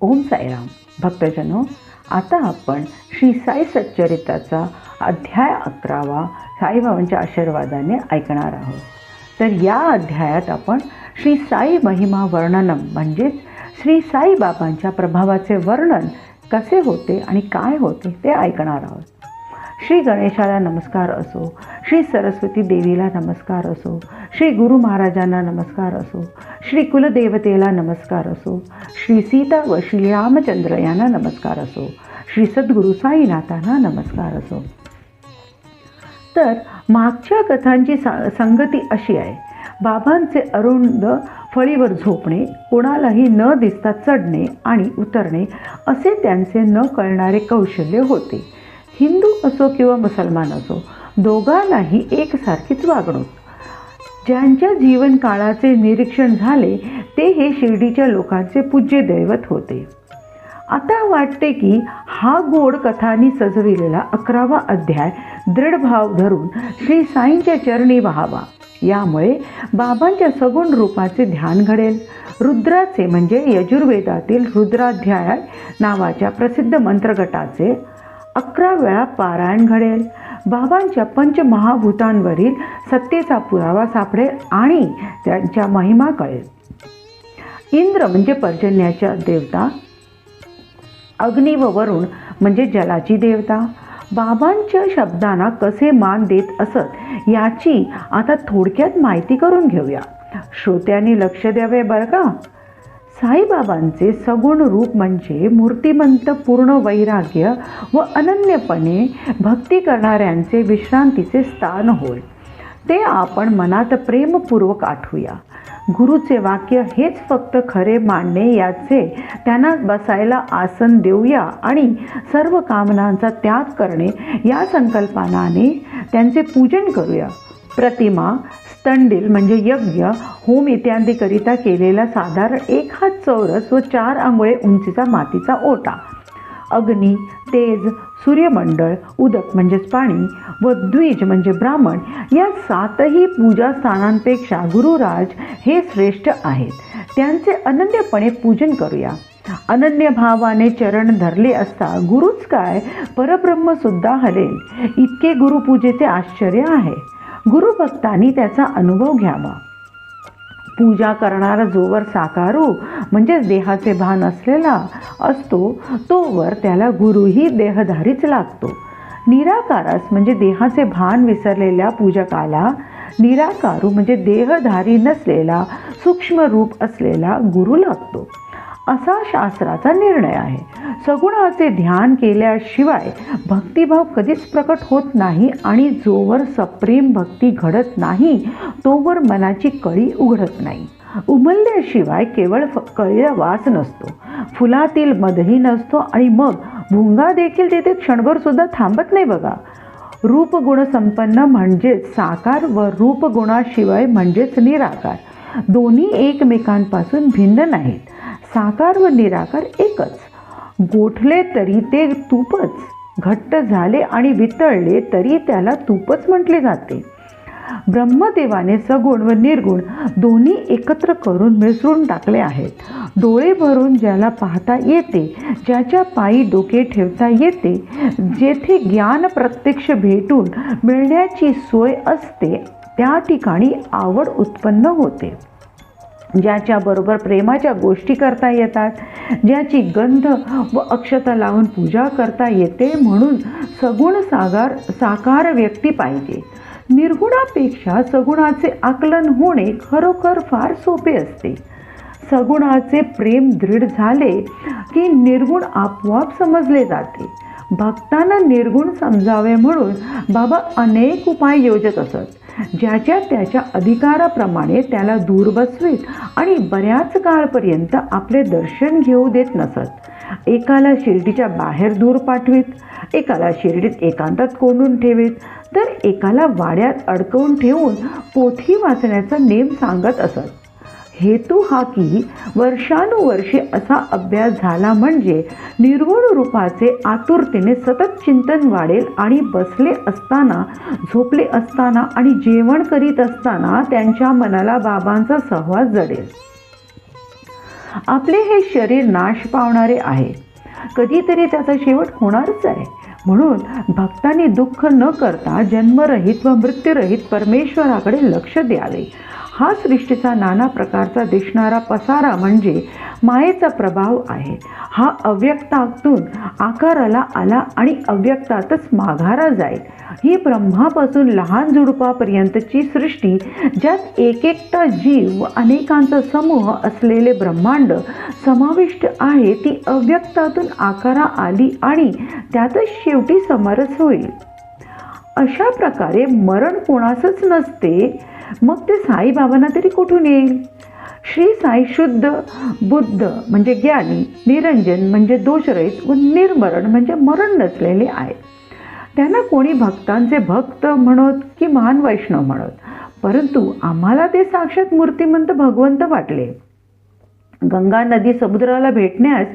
ओम साईराम. भक्तजनो आता आपण श्री साई सच्चरिताचा अध्याय अकरावा साईबाबांच्या आशीर्वादाने ऐकणार आहोत. तर या अध्यायात आपण श्री साई महिमा वर्णनम म्हणजेच श्री साईबाबांच्या प्रभावाचे वर्णन कसे होते आणि काय होते ते ऐकणार आहोत. श्री गणेशाला नमस्कार असो श्री सरस्वती देवीला नमस्कार असो श्री गुरु महाराजांना नमस्कार असो श्री कुलदेवतेला नमस्कार असो श्री सीता व श्री रामचंद्र यांना नमस्कार असो श्री सद्गुरू साईनाथांना नमस्कार असो. तर मागच्या कथांची सा संगती अशी आहे बाबांचे अरुंद फळीवर झोपणे कोणालाही न दिसता चढणे आणि उतरणे असे त्यांचे न कळणारे कौशल्य होते. हिंदू असो किंवा मुसलमान असो दोघांनाही एकसारखीच वागणूक. ज्यांच्या जीवनकाळाचे निरीक्षण झाले ते हे शिर्डीच्या लोकांचे पूज्य दैवत होते. आता वाटते की हा गोड कथांनी सजविलेला अकरावा अध्याय दृढ भाव धरून श्री साईंच्या चरणी व्हावा. यामुळे बाबांच्या सगुण रूपाचे ध्यान घडेल. रुद्राचे म्हणजे यजुर्वेदातील रुद्राध्याय नावाच्या प्रसिद्ध मंत्रगटाचे अकरा वेळा पारायण घडेल. बाबांच्या पंचमहाभूतांवरील सत्तेचा पुरावा सापडेल आणि त्यांच्या महिमा कळेल. इंद्र म्हणजे पर्जन्याच्या देवता. अग्नी व वरुण म्हणजे जलाची देवता. बाबांच्या शब्दांना कसे मान देत असत याची आता थोडक्यात माहिती करून घेऊया. श्रोत्यांनी लक्ष द्यावे बरं का? साईबाबांचे सगुण रूप म्हणजे मूर्तिमंत पूर्ण वैराग्य व अनन्यपणे भक्ती करणाऱ्यांचे विश्रांतीचे स्थान होय. ते आपण मनात प्रेमपूर्वक आठवूया. गुरुचे वाक्य हेच फक्त खरे मानणे याचे त्यांना बसायला आसन देऊया आणि सर्व कामनांचा त्याग करणे या संकल्पनाने त्यांचे पूजन करूया. प्रतिमा स्तंडील म्हणजे यज्ञ होम इत्यादीकरिता केलेला साधारण एक हात चौरस व चार आंघोळे उंचीचा मातीचा ओटा. अग्नी तेज सूर्यमंडळ उदक म्हणजेच पाणी व द्विज म्हणजे ब्राह्मण या सातही पूजास्थानांपेक्षा गुरुराज हे श्रेष्ठ आहेत. त्यांचे अनन्यपणे पूजन करूया. अनन्य भावाने चरण धरले असता गुरुच काय? परब्रह्मसुद्धा हरेल. इतके गुरुपूजेचे आश्चर्य आहे. गुरुभक्तांनी त्याचा अनुभव घ्यावा. पूजा करणारा जोवर साकारू म्हणजेच देहाचे भान असलेला असतो तोवर त्याला गुरुही देहधारीच लागतो. निराकारास म्हणजे देहाचे भान विसरलेल्या पूजकाला निराकारू म्हणजे देहधारी नसलेला सूक्ष्म रूप असलेला गुरु लागतो. असा शास्त्राचा निर्णय आहे. सगुणाचे ध्यान केल्याशिवाय भक्तिभाव कधीच प्रकट होत नाही आणि जोवर सप्रेम भक्ती घडत नाही तोवर मनाची कळी उघडत नाही. उमलल्याशिवाय केवळ फ कळीला वास नसतो. फुलातील मधही नसतो आणि मग भुंगा देखील तेथे क्षणभर सुद्धा थांबत नाही बघा. रूपगुणसंपन्न म्हणजेच साकार व रूपगुणाशिवाय म्हणजेच निराकार. दोन्ही एकमेकांपासून भिन्न नाहीत. साकार व निराकार एकच. गोठले तरी ते तूपच घट्ट झाले आणि वितळले तरी त्याला तूपच म्हटले जाते. ब्रह्मदेवाने सगुण व निर्गुण दोन्ही एकत्र करून मिसळून टाकले आहेत. डोळे भरून ज्याला पाहता येते ज्याच्या पायी डोके ठेवता येते जेथे ज्ञान प्रत्यक्ष भेटून मिळण्याची सोय असते त्या ठिकाणी आवड उत्पन्न होते. ज्याच्याबरोबर प्रेमाच्या गोष्टी करता येतात ज्याची गंध व अक्षता लावून पूजा करता येते म्हणून सगुण सागार साकार व्यक्ती पाहिजे. निर्गुणापेक्षा सगुणाचे आकलन होणे खरोखर फार सोपे असते. सगुणाचे प्रेम दृढ झाले की निर्गुण आपोआप समजले जाते. भक्तांना निर्गुण समजावे म्हणून बाबा अनेक उपाय योजत असत. ज्याच्या त्याच्या अधिकाराप्रमाणे त्याला दूर बसवीत आणि बऱ्याच काळपर्यंत आपले दर्शन घेऊ देत नसत. एकाला शिर्डीच्या बाहेर दूर पाठवीत एकाला शिर्डीत एकांतात कोंडून ठेवीत तर एकाला वाड्यात अडकवून ठेवून पोथी वाचण्याचा नेम सांगत असत. हेतू हा की वर्षानुवर्षे असा अभ्यास झाला म्हणजे निर्गुण रूपाचे आतुरतेने सतत चिंतन वाढेल आणि बसले असताना झोपले असताना आणि जेवण करीत असताना त्यांच्या मनाला बाबांचा सहवास जडेल. आपले हे शरीर नाश पावणारे आहे. कधीतरी त्याचा शेवट होणारच आहे. म्हणून भक्तांनी दुःख न करता जन्मरहित व मृत्यूरहित परमेश्वराकडे लक्ष द्यावे. हा सृष्टीचा नाना प्रकारचा दिसणारा पसारा म्हणजे मायेचा प्रभाव आहे. हा अव्यक्तातून आकाराला आला आणि अव्यक्तातच माघारा जाईल. ही ब्रह्मापासून लहान झुडपापर्यंतची सृष्टी ज्यात एक एकटा जीव व अनेकांचा समूह असलेले ब्रह्मांड समाविष्ट आहे ती अव्यक्तातून आकारा आली आणि त्यातच शेवटी समरस होईल. अशा प्रकारे मरण कोणाचंच नसते मग ते साईबाबांना तरी कुठून येईल? श्री साई शुद्ध बुद्ध म्हणजे ज्ञानी निरंजन म्हणजे दोषरहित व निर्मरण म्हणजे मरण नसलेले आहेत. त्यांना कोणी भक्तांचे भक्त म्हणत की महान वैष्णव म्हणत? परंतु आम्हाला ते साक्षात मूर्तिमंत भगवंत वाटले. गंगा नदी समुद्राला भेटण्यास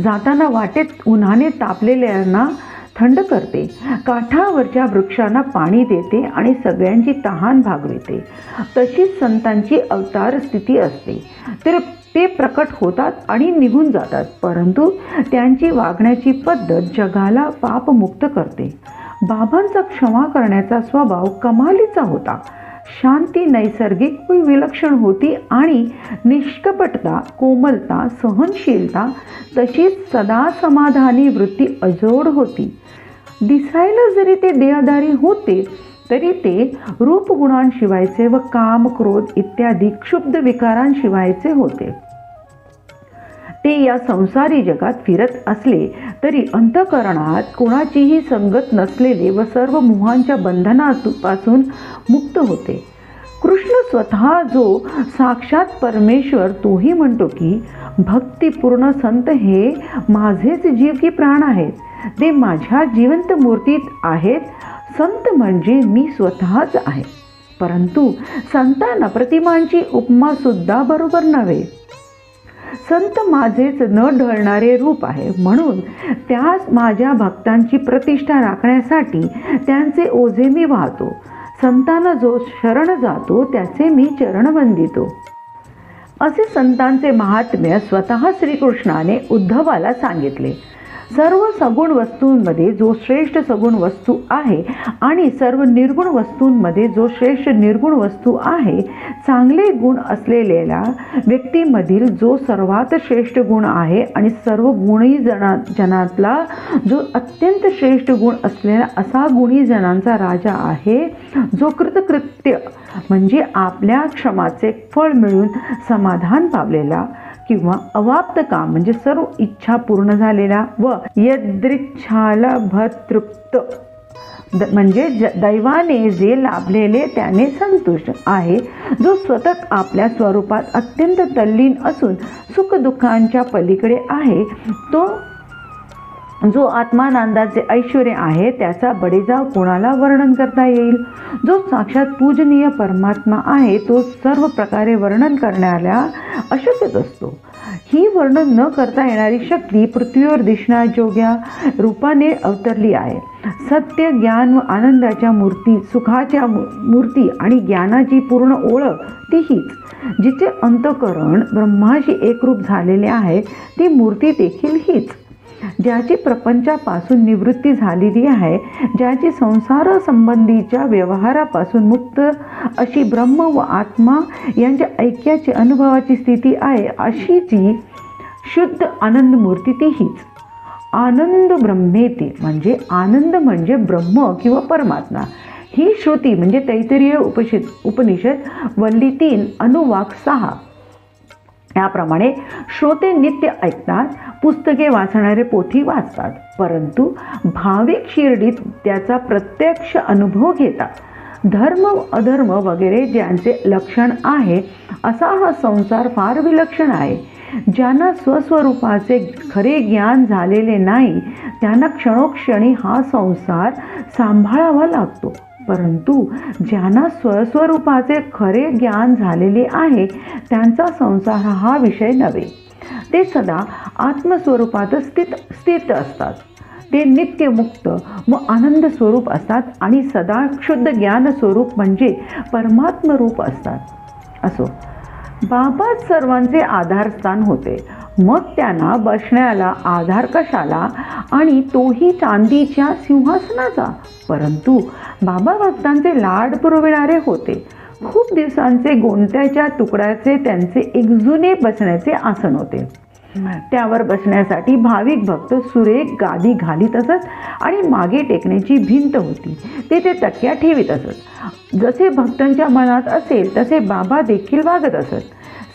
जाताना वाटेत उन्हाने तापलेल्यांना थंड करते. काठावरच्या वृक्षांना पाणी देते आणि सगळ्यांची तहान भागविते तशीच संतांची अवतार स्थिती असते. तर ते प्रकट होतात आणि निघून जातात परंतु त्यांची वागण्याची पद्धत जगाला पापमुक्त करते. बाबांचा क्षमा करण्याचा स्वभाव कमालीचा होता. शांती नैसर्गिक व विलक्षण होती आणि निष्कपटता कोमलता सहनशीलता तशीच सदा समाधानी वृत्ती अजोड होती. दिसायला जरी ते देहधारी होते तरी ते रूपगुणांशिवायचे व काम क्रोध इत्यादी क्षुब्ध विकारांशिवायचे होते. ते या संसारी जगात फिरत असले तरी अंतकरणात कोणाचीही संगत नसलेले व सर्व मोहांच्या बंधनापासून मुक्त होते. कृष्ण स्वतः जो साक्षात परमेश्वर तोही म्हणतो की भक्तिपूर्ण संत हे माझेच जीव की प्राण आहेत. ते माझ्या जिवंत मूर्तीत आहेत. संत म्हणजे मी स्वतःच आहे. परंतु संतांना प्रतिमांची उपमा सुद्धा बरोबर नव्हे. संत माझेच न ढळणारे रूप आहे. म्हणून त्यास माझ्या भक्तांची प्रतिष्ठा राखण्यासाठी त्यांचे ओझे मी वाहतो. संतांना जो शरण जातो त्याचे मी चरण वंदितो. असे संतांचे महात्म्य स्वतः श्रीकृष्णाने उद्धवाला सांगितले. सर्व सगुण वस्तूंमध्ये जो श्रेष्ठ सगुण वस्तू आहे आणि सर्व निर्गुण वस्तूंमध्ये जो श्रेष्ठ निर्गुण वस्तू आहे चांगले गुण असलेल्या व्यक्तीमधील जो सर्वात श्रेष्ठ गुण आहे आणि सर्व गुणी जना जनातला जो अत्यंत श्रेष्ठ गुण असलेला असा गुणी जनांचा राजा आहे जो कृतकृत्य म्हणजे आपल्या क्षमाचे फळ मिळून समाधान पावलेला किंवा अवाप्त काम म्हणजे सर्व इच्छा पूर्ण झालेला व यदृच्छाला भतृप्त म्हणजे ज दैवाने जे लाभलेले त्याने संतुष्ट आहे. जो सतत आपल्या स्वरूपात अत्यंत तल्लीन असून सुखदुःखांच्या पलीकडे आहे तो जो आत्मानंदाचे ऐश्वर आहे त्याचा बडेजाव कोणाला वर्णन करता येईल? जो साक्षात पूजनीय परमात्मा आहे तो सर्व प्रकारे वर्णन करण्याला अशक्यच असतो. ही वर्णन न करता येणारी शक्ती पृथ्वीवर दिसण्याजोग्या रूपाने अवतरली आहे. सत्य ज्ञान व आनंदाच्या मूर्ती सुखाच्या मूर्ती आणि ज्ञानाची पूर्ण ओळख ती हीच जिचे अंतकरण ब्रह्माशी एकरूप झालेले आहे ती मूर्ती देखील हीच. ज्याची प्रपंचापासून निवृत्ती झालेली आहे ज्याची संसार संबंधीच्या व्यवहारापासून मुक्त अशी ब्रह्म व आत्मा यांच्या ऐक्याची अनुभवाची स्थिती आहे अशी जी शुद्ध आनंद मूर्ती ती हीच आनंद ब्रह्मेती म्हणजे आनंद म्हणजे ब्रह्म किंवा परमात्मा. ही श्रुती म्हणजे तैतरीय उपनिषद उपनिषद वल्ली तीन अनुवाक सहा. याप्रमाणे श्रोते नित्य ऐकतात पुस्तके वाचणारे पोथी वाचतात परंतु भाविक शिर्डीत त्याचा प्रत्यक्ष अनुभव घेतात धर्म अधर्म वगैरे ज्यांचे लक्षण आहे असा हा संसार फार विलक्षण आहे. ज्यांना स्वस्वरूपाचे खरे ज्ञान झालेले नाही त्यांना क्षणोक्षणी हा संसार सांभाळावा लागतो. परंतु ज्यांना स्वस्वरूपाचे खरे ज्ञान झालेले आहे त्यांचा संसार हा विषय नव्हे. ते सदा आत्मस्वरूपात स्थित स्थित असतात. ते नित्यमुक्त व आनंद स्वरूप असतात आणि सदा शुद्ध ज्ञान स्वरूप म्हणजे परमात्मरूप असतात. असो बाबाच सर्वांचे आधारस्थान होते. मग त्यांना बसण्याला आधार कशाला आणि तोही चांदीच्या सिंहासनाचा. परंतु बाबा भक्तांचे लाड पुरविणारे होते. खूप दिवसांचे गोंट्याच्या तुकड्याचे त्यांचे एक जुने बसण्याचे आसन होते. त्यावर बसण्यासाठी भाविक भक्त सुरेख गादी घालीत असत आणि मागे टेकण्याची भिंत होती. ते ते तक्या ठेवीत असत. जसे भक्तांच्या मनात असेल तसे बाबा देखील वागत असत.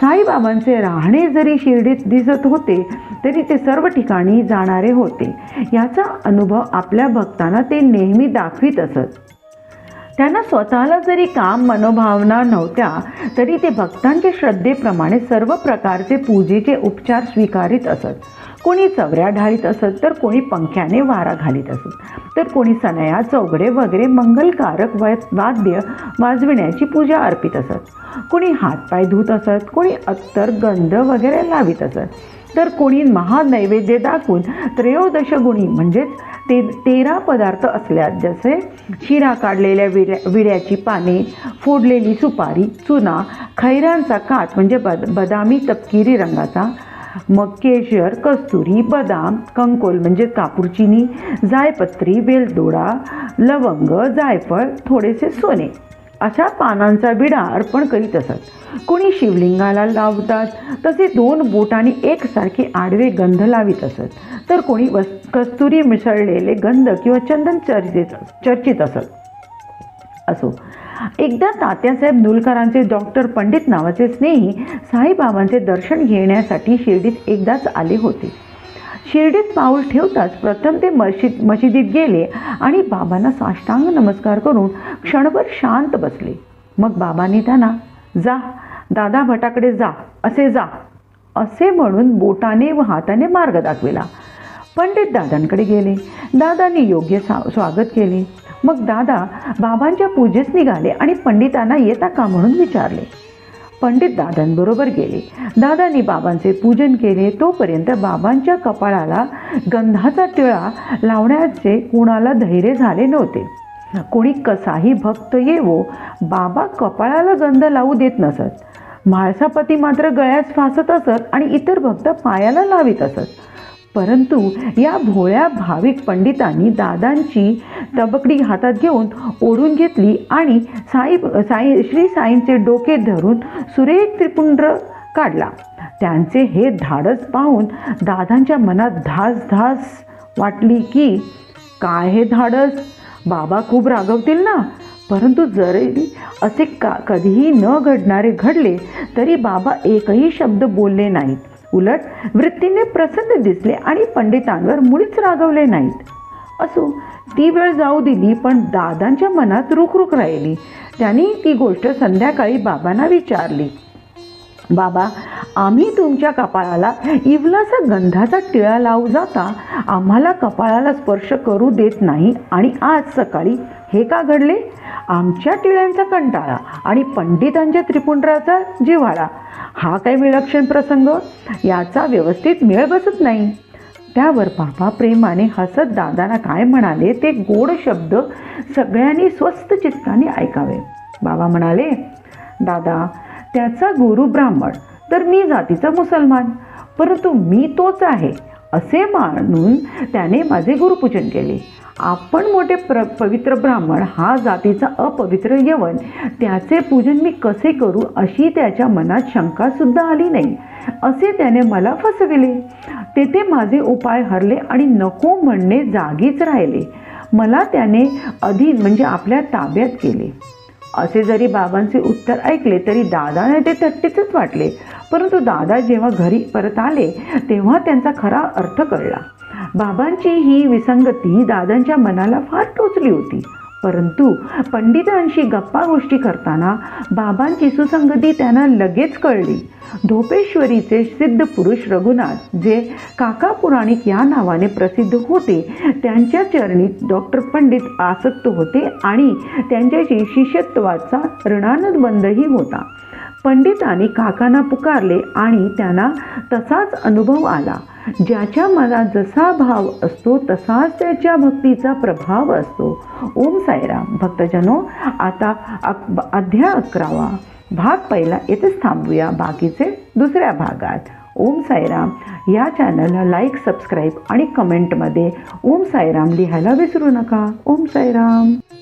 साईबाबांचे राहणे जरी शिर्डीत दिसत होते तरी ते सर्व ठिकाणी जाणारे होते. याचा अनुभव आपल्या भक्तांना ते नेहमी दाखवित असत. त्यांना स्वतःला जरी काम मनोभावना नव्हत्या तरी ते भक्तांच्या श्रद्धेप्रमाणे सर्व प्रकारचे पूजेचे उपचार स्वीकारित असत. कोणी चवऱ्या ढाळीत असत तर कोणी पंख्याने वारा घालीत असत. तर कोणी सनया चौघडे वगैरे मंगलकारक व वाद्य वाजविण्याची पूजा अर्पित असत. कोणी हातपाय धुत असत कोणी अत्तर गंध वगैरे लावित असत. तर कोणी महानैवेद्य दाखवून त्रयोदश गुणी म्हणजेच ते तेरा पदार्थ असल्यात जसे शिरा काढलेल्या विड्या विड्याची पाने फोडलेली सुपारी चुना खैरांचा कात म्हणजे बद बदामी तपकिरी रंगाचा मग केशर कस्तुरी बदाम कंकोल म्हणजे कापूरचिनी जायपत्री वेलदोडा लवंग जायफळ थोडेसे सोने. अशा पानांचा विडा अर्पण करीत असत. कोणी शिवलिंगाला लावतात तसे दोन बोटांनी एकसारखे आडवे गंध लावित असत. तर कोणी वस कस्तुरी मिसळलेले गंध किंवा चंदन चर्चित चर्चित असत. असो. एकदा तात्यासाहेब नुलकरांचे डॉक्टर पंडित नावाचे स्नेही साईबाबांचे दर्शन घेण्यासाठी शिर्डीत एकदाच आले होते. शिर्डीत पाऊल ठेवताच प्रथम ते मशीद मशिदीत गेले आणि बाबांना साष्टांग नमस्कार करून क्षणभर शांत बसले. मग बाबांनी त्यांना जा दादा भटाकडे जा असे जा असे म्हणून बोटाने व हाताने मार्ग दाखविला. पंडित दादांकडे गेले. दादांनी योग्य सा स्वागत केले. मग दादा बाबांच्या पूजेस निघाले आणि पंडितांना येता का म्हणून विचारले. पंडित दादांबरोबर गेले. दादांनी बाबांचे पूजन केले. तोपर्यंत बाबांच्या कपाळाला गंधाचा टिळा लावण्याचे कुणाला धैर्य झाले नव्हते. कोणी कसाही भक्त येवो बाबा कपाळाला गंध लावू देत नसत. म्हाळसापती मात्र गळ्यास फासत असत आणि इतर भक्त पायाला लावित असत. परंतु या भोळ्या भाविक पंडितांनी दादांची तबकडी हातात घेऊन ओढून घेतली आणि साई साई श्री साईंचे डोके धरून सुरेख त्रिपुंड्र काढला. त्यांचे हे धाडस पाहून दादांच्या मनात धास धास वाटली की काय हे धाडस? बाबा खूप रागवतील ना. परंतु जरी असे का कधीही न घडणारे घडले तरी बाबा एकही शब्द बोलले नाहीत. उलट वृत्तीने प्रसन्न दिसले आणि पंडितांवर मुळीच रागवले नाहीत. असो ती वेळ जाऊ दिली पण दादांच्या मनात रुखरुख राहिली. त्यांनी ती गोष्ट संध्याकाळी बाबांना विचारली. बाबा आम्ही तुमच्या कपाळाला इवलाचा गंधाचा टिळा लावू जाता आम्हाला कपाळाला स्पर्श करू देत नाही आणि आज सकाळी हे का घडले? आमच्या टिळ्यांचा कंटाळा आणि पंडितांच्या त्रिपुंडराचा जिव्हाळा हा काय विलक्षण प्रसंग? याचा व्यवस्थित मेळ बसत नाही. त्यावर बाबा प्रेमाने हसत दादांना काय म्हणाले ते गोड शब्द सगळ्यांनी स्वस्त चित्ताने ऐकावे. बाबा म्हणाले दादा त्याचा गुरु ब्राह्मण. तर मी जातीचा मुसलमान. परंतु मी तोच आहे असे मानून त्याने माझे गुरुपूजन केले. आपण मोठे प्र पवित्र ब्राह्मण हा जातीचा अपवित्र यवन त्याचे पूजन मी कसे करू अशी त्याच्या मनात शंकासुद्धा आली नाही. असे त्याने मला फसविले. तेथे माझे उपाय हरले आणि नको म्हणणे जागीच राहिले. मला त्याने अधीन म्हणजे आपल्या ताब्यात केले. असे जरी बाबांचे उत्तर ऐकले तरी दादाने ते थट्टीचंच वाटले. परंतु दादा जेव्हा घरी परत आले तेव्हा त्यांचा खरा अर्थ कळला. बाबांची ही विसंगती दादांच्या मनाला फार टोचली होती. परंतु पंडितांशी गप्पा गोष्टी करताना बाबांची सुसंगती त्यांना लगेच कळली. धोपेश्वरीचे सिद्ध पुरुष रघुनाथ जे काका पुराणिक या नावाने प्रसिद्ध होते त्यांच्या चरणी डॉक्टर पंडित आसक्त होते आणि त्यांच्याशी शिष्यत्वाचा ऋणानुबंधही होता. पंडितांनी काकांना पुकारले आणि त्यांना तसाच अनुभव आला. ज्याच्या मनात जसा भाव असतो तसाच त्याच्या भक्तीचा प्रभाव असतो. ओम साईराम. भक्तजनो आता अक अध्याय अकरावा. भाग पहिला. येथेच थांबूया. बाकीचे दुसऱ्या भागात. ओम साईराम. या चॅनलला लाईक सबस्क्राईब आणि कमेंटमध्ये ओम साईराम लिहायला विसरू नका. ओम साईराम.